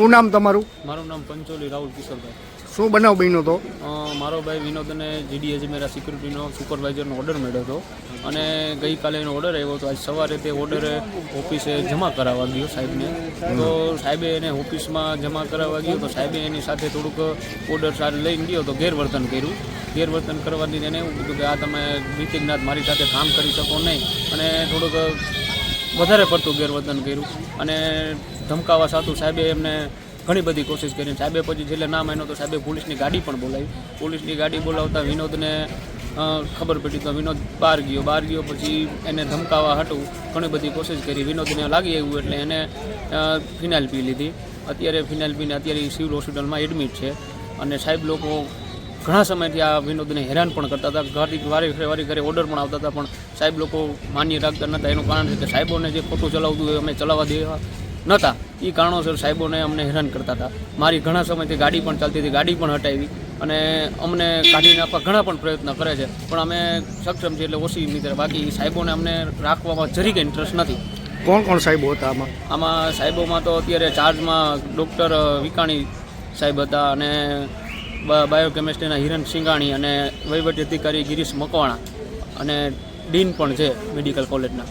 શું નામ તમારું? મારું નામ પંચોલી રાહુલ કિશોરભાઈ. શું બનાવ બન્યો હતો મારો ભાઈ વિનોદને જીડી અજમેરા સિક્યુરિટીનો સુપરવાઇઝરનો ઓર્ડર મળ્યો હતો. અને ગઈકાલે એનો ઓર્ડર આવ્યો હતો. આજ સવારે તે ઓર્ડર ઓફિસે જમા કરાવવા ગયો સાહેબને. તો સાહેબે એને ઓફિસમાં જમા કરાવવા ગયો તો સાહેબે એની સાથે થોડુંક ઓર્ડર સાથે લઈને ગયો તો ગેરવર્તન કર્યું. ગેરવર્તન કરવાથી એને એવું કીધું કે આ તમે નીતિજ્ઞાત મારી સાથે કામ કરી શકો નહીં. અને થોડુંક વધારે પડતું ગેરવર્તન કર્યું અને ધમકાવા સાતું સાહેબે એમને ઘણી બધી કોશિશ કરી. સાહેબે પછી છેલ્લે ના માન્યો તો સાહેબે પોલીસની ગાડી પણ બોલાવી. પોલીસની ગાડી બોલાવતા વિનોદને ખબર પડી તો વિનોદ બહાર ગયો. બહાર ગયો પછી એને ધમકાવા હતું ઘણી બધી કોશિશ કરી. વિનોદને લાગી આવ્યું એટલે એને ફિનાઇલ પી લીધી. અત્યારે ફિનાઇલ પીને અત્યારે સિવિલ હોસ્પિટલમાં એડમિટ છે અને સાહેબ લોકો ઘણા સમયથી આ વિનોદને હેરાન પણ કરતા હતા. ઘરથી વારે વારે ઘરે ઓર્ડર પણ આવતા હતા પણ સાહેબ લોકો માન્ય રાખતા નહોતા. એનું કારણ છે કે સાહેબોને જે ખોટું ચલાવતું હોય અમે ચલાવવા દેવા નહોતા. એ કારણોસર સાહેબોને અમને હેરાન કરતા હતા. મારી ઘણા સમયથી ગાડી પણ ચાલતી હતી ગાડી પણ હટાવી અને અમને કાઢી નાખવા ઘણા પણ પ્રયત્ન કરે છે. પણ અમે સક્ષમ છીએ એટલે ઓછી મિત્ર. બાકી સાહેબોને અમને રાખવામાં જરી કંઈ ઇન્ટરેસ્ટ નથી. કોણ કોણ સાહેબો હતા આમાં? આમાં સાહેબોમાં તો અત્યારે ચાર્જમાં ડૉક્ટર વિકાણી સાહેબ હતા અને બાયોકેમિસ્ટ્રીના હિરણ સિંગાણી અને વહીવટી અધિકારી ગિરીશ મકવાણા અને ડીન પણ છે મેડિકલ કોલેજના.